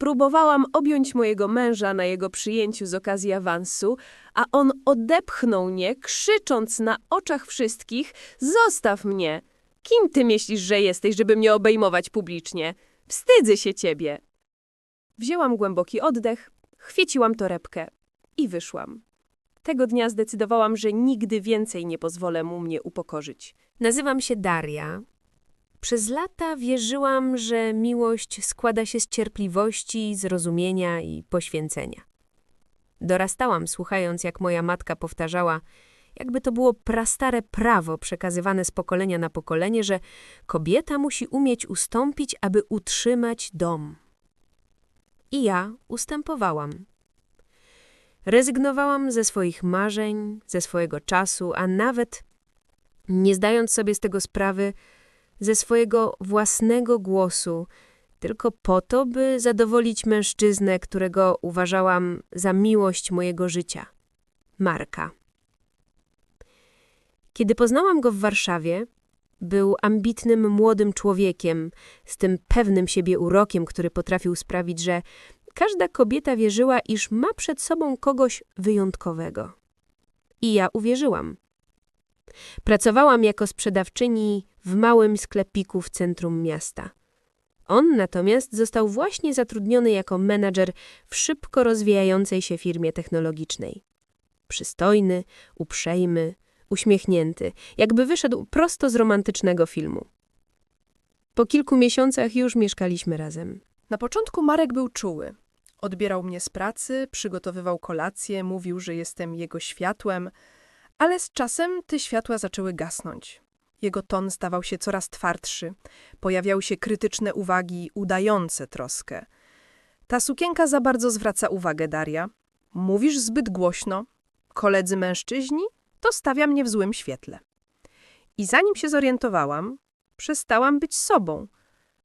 Próbowałam objąć mojego męża na jego przyjęciu z okazji awansu, a on odepchnął mnie, krzycząc na oczach wszystkich: Zostaw mnie! Kim ty myślisz, że jesteś, żeby mnie obejmować publicznie? Wstydzę się ciebie! Wzięłam głęboki oddech, chwyciłam torebkę i wyszłam. Tego dnia zdecydowałam, że nigdy więcej nie pozwolę mu mnie upokorzyć. Nazywam się Daria. Przez lata wierzyłam, że miłość składa się z cierpliwości, zrozumienia i poświęcenia. Dorastałam, słuchając, jak moja matka powtarzała, jakby to było prastare prawo przekazywane z pokolenia na pokolenie, że kobieta musi umieć ustąpić, aby utrzymać dom. I ja ustępowałam. Rezygnowałam ze swoich marzeń, ze swojego czasu, a nawet, nie zdając sobie z tego sprawy, ze swojego własnego głosu, tylko po to, by zadowolić mężczyznę, którego uważałam za miłość mojego życia Marka. Kiedy poznałam go w Warszawie, był ambitnym młodym człowiekiem, z tym pewnym siebie urokiem, który potrafił sprawić, że każda kobieta wierzyła, iż ma przed sobą kogoś wyjątkowego. I ja uwierzyłam. Pracowałam jako sprzedawczyni w małym sklepiku w centrum miasta. On natomiast został właśnie zatrudniony jako menadżer w szybko rozwijającej się firmie technologicznej. Przystojny, uprzejmy, uśmiechnięty, jakby wyszedł prosto z romantycznego filmu. Po kilku miesiącach już mieszkaliśmy razem. Na początku Marek był czuły. Odbierał mnie z pracy, przygotowywał kolację, mówił, że jestem jego światłem, ale z czasem te światła zaczęły gasnąć. Jego ton stawał się coraz twardszy, pojawiały się krytyczne uwagi udające troskę. Ta sukienka za bardzo zwraca uwagę, Daria. Mówisz zbyt głośno. Koledzy mężczyźni? To stawia mnie w złym świetle. I zanim się zorientowałam, przestałam być sobą.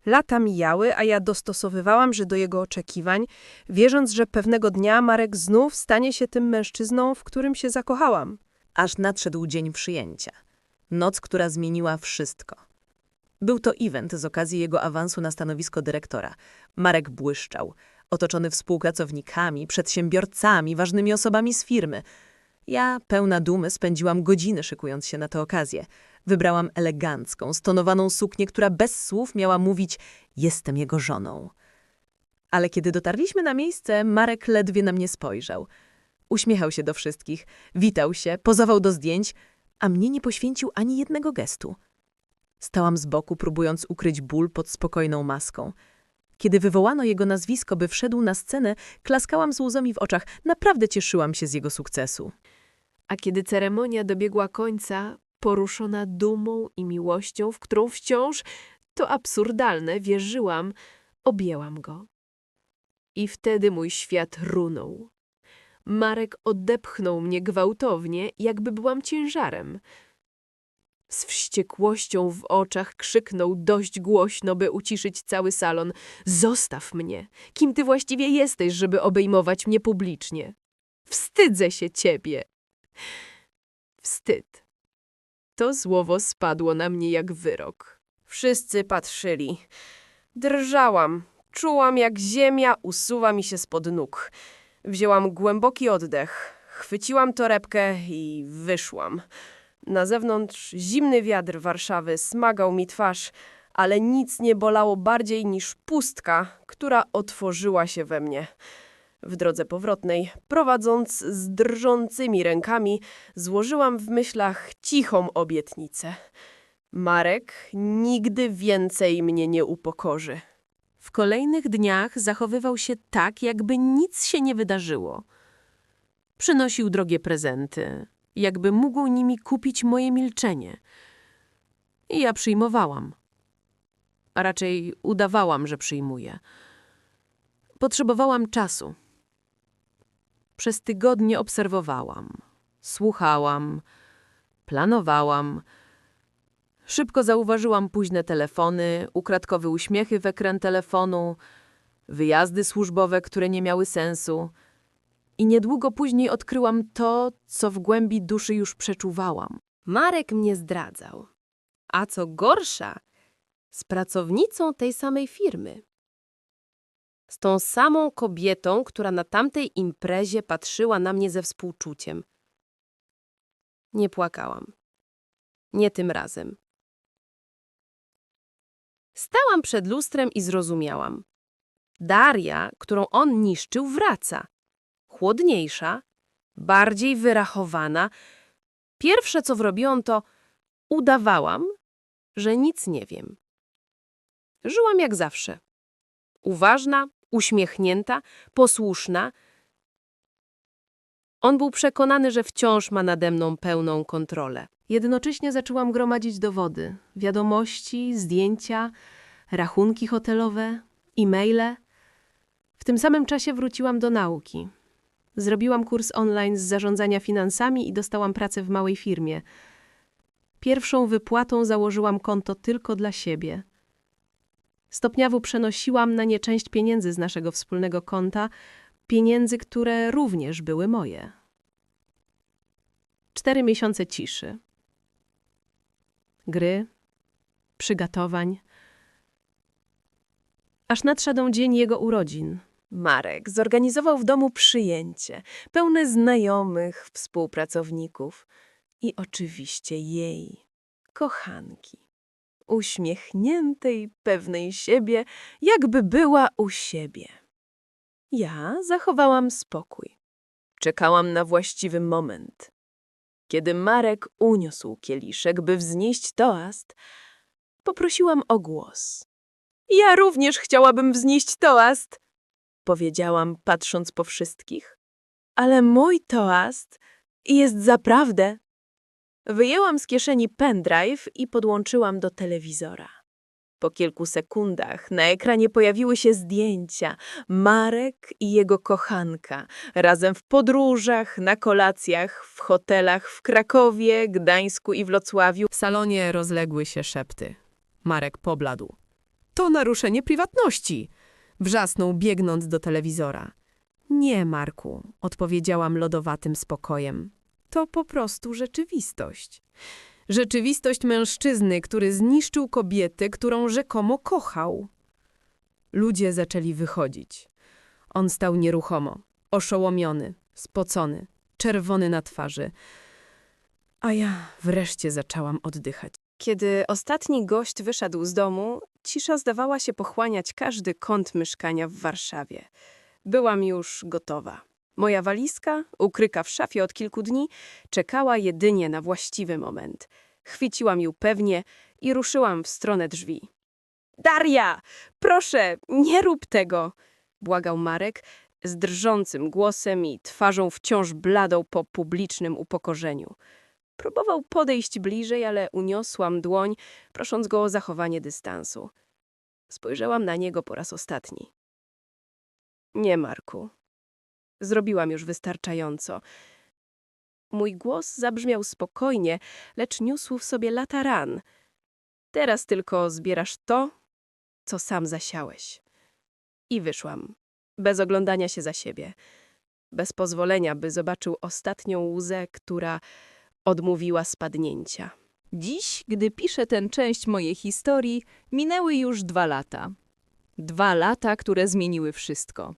Lata mijały, a ja dostosowywałam się do jego oczekiwań, wierząc, że pewnego dnia Marek znów stanie się tym mężczyzną, w którym się zakochałam. aż nadszedł dzień przyjęcia. Noc, która zmieniła wszystko. Był to event z okazji jego awansu na stanowisko dyrektora. Marek błyszczał, otoczony współpracownikami, przedsiębiorcami, ważnymi osobami z firmy. Ja, pełna dumy, spędziłam godziny szykując się na tę okazję. Wybrałam elegancką, stonowaną suknię, która bez słów miała mówić jestem jego żoną. Ale kiedy dotarliśmy na miejsce, Marek ledwie na mnie spojrzał. Uśmiechał się do wszystkich, witał się, pozował do zdjęć, a mnie nie poświęcił ani jednego gestu. Stałam z boku, próbując ukryć ból pod spokojną maską. Kiedy wywołano jego nazwisko, by wszedł na scenę, klaskałam z łzami w oczach. Naprawdę cieszyłam się z jego sukcesu. A kiedy ceremonia dobiegła końca, poruszona dumą i miłością, w którą wciąż, to absurdalne, wierzyłam, objęłam go. I wtedy mój świat runął. Marek odepchnął mnie gwałtownie, jakby byłam ciężarem. Z wściekłością w oczach krzyknął dość głośno, by uciszyć cały salon. Zostaw mnie! Kim ty właściwie jesteś, żeby obejmować mnie publicznie? Wstydzę się ciebie! Wstyd. To słowo spadło na mnie jak wyrok. Wszyscy patrzyli. Drżałam. Czułam, jak ziemia usuwa mi się spod nóg. Wzięłam głęboki oddech, chwyciłam torebkę i wyszłam. Na zewnątrz zimny wiatr Warszawy smagał mi twarz, ale nic nie bolało bardziej niż pustka, która otworzyła się we mnie. W drodze powrotnej, prowadząc z drżącymi rękami, złożyłam w myślach cichą obietnicę. Marek nigdy więcej mnie nie upokorzy. W kolejnych dniach zachowywał się tak, jakby nic się nie wydarzyło. Przynosił drogie prezenty, jakby mógł nimi kupić moje milczenie. I ja przyjmowałam. A raczej udawałam, że przyjmuję. Potrzebowałam czasu. Przez tygodnie obserwowałam, słuchałam, planowałam. Szybko zauważyłam późne telefony, ukradkowe uśmiechy w ekran telefonu, wyjazdy służbowe, które nie miały sensu. I niedługo później odkryłam to, co w głębi duszy już przeczuwałam. Marek mnie zdradzał. A co gorsza, z pracownicą tej samej firmy. Z tą samą kobietą, która na tamtej imprezie patrzyła na mnie ze współczuciem. Nie płakałam. Nie tym razem. Stałam przed lustrem i zrozumiałam. Daria, którą on niszczył, wraca. Chłodniejsza, bardziej wyrachowana. Pierwsze, co wrobiłam, to udawałam, że nic nie wiem. Żyłam jak zawsze. Uważna, uśmiechnięta, posłuszna. On był przekonany, że wciąż ma nade mną pełną kontrolę. Jednocześnie zaczęłam gromadzić dowody, wiadomości, zdjęcia, rachunki hotelowe, e-maile. W tym samym czasie wróciłam do nauki. Zrobiłam kurs online z zarządzania finansami i dostałam pracę w małej firmie. Pierwszą wypłatą założyłam konto tylko dla siebie. Stopniowo przenosiłam na nie część pieniędzy z naszego wspólnego konta, pieniędzy, które również były moje. Cztery miesiące ciszy. Gry, przygotowań. Aż nadszedł dzień jego urodzin. Marek zorganizował w domu przyjęcie, pełne znajomych, współpracowników i oczywiście jej, kochanki. Uśmiechniętej, pewnej siebie, jakby była u siebie. Ja zachowałam spokój. Czekałam na właściwy moment. Kiedy Marek uniósł kieliszek, by wznieść toast, poprosiłam o głos. Ja również chciałabym wznieść toast, powiedziałam, patrząc po wszystkich. Ale mój toast jest zaprawdę. Wyjęłam z kieszeni pendrive i podłączyłam do telewizora. Po kilku sekundach na ekranie pojawiły się zdjęcia Marek i jego kochanka, razem w podróżach, na kolacjach, w hotelach w Krakowie, Gdańsku i Wrocławiu. W salonie rozległy się szepty. Marek pobladł. To naruszenie prywatności! Wrzasnął, biegnąc do telewizora. Nie, Marku, odpowiedziałam lodowatym spokojem. To po prostu rzeczywistość. Rzeczywistość mężczyzny, który zniszczył kobietę, którą rzekomo kochał. Ludzie zaczęli wychodzić. On stał nieruchomo, oszołomiony, spocony, czerwony na twarzy. A ja wreszcie zaczęłam oddychać. Kiedy ostatni gość wyszedł z domu, cisza zdawała się pochłaniać każdy kąt mieszkania w Warszawie. Byłam już gotowa. Moja walizka, ukryta w szafie od kilku dni, czekała jedynie na właściwy moment. Chwyciłam ją pewnie i ruszyłam w stronę drzwi. Daria, proszę, nie rób tego, błagał Marek z drżącym głosem i twarzą wciąż bladą po publicznym upokorzeniu. Próbował podejść bliżej, ale uniosłam dłoń, prosząc go o zachowanie dystansu. Spojrzałam na niego po raz ostatni. Nie, Marku. Zrobiłam już wystarczająco. Mój głos zabrzmiał spokojnie, lecz niósł w sobie lata ran. Teraz tylko zbierasz to, co sam zasiałeś. I wyszłam, bez oglądania się za siebie, bez pozwolenia, by zobaczył ostatnią łzę, która odmówiła spadnięcia. Dziś, gdy piszę tę część mojej historii, minęły już dwa lata. Dwa lata, które zmieniły wszystko.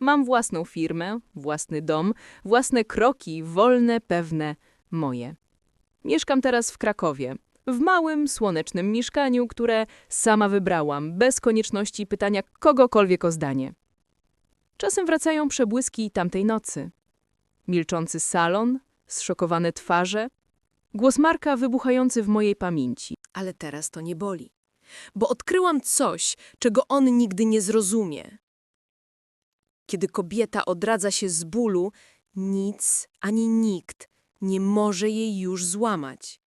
Mam własną firmę, własny dom, własne kroki, wolne, pewne, moje. Mieszkam teraz w Krakowie, w małym, słonecznym mieszkaniu, które sama wybrałam, bez konieczności pytania kogokolwiek o zdanie. Czasem wracają przebłyski tamtej nocy. Milczący salon, zszokowane twarze, głos Marka wybuchający w mojej pamięci. Ale teraz to nie boli, bo odkryłam coś, czego on nigdy nie zrozumie. Kiedy kobieta odradza się z bólu, nic ani nikt nie może jej już złamać.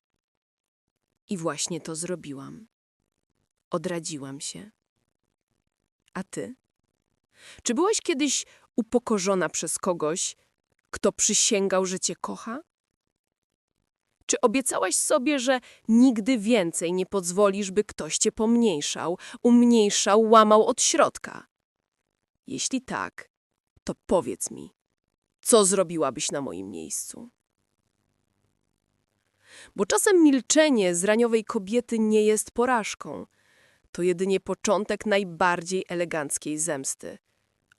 I właśnie to zrobiłam. Odradziłam się. A ty? Czy byłaś kiedyś upokorzona przez kogoś, kto przysięgał, że cię kocha? Czy obiecałaś sobie, że nigdy więcej nie pozwolisz, by ktoś cię pomniejszał, umniejszał, łamał od środka? Jeśli tak, to powiedz mi, co zrobiłabyś na moim miejscu? Bo czasem milczenie zraniowej kobiety nie jest porażką. To jedynie początek najbardziej eleganckiej zemsty.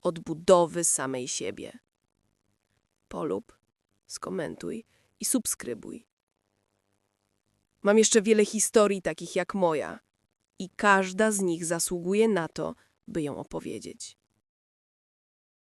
odbudowy samej siebie. Polub, skomentuj i subskrybuj. Mam jeszcze wiele historii takich jak moja i każda z nich zasługuje na to, by ją opowiedzieć.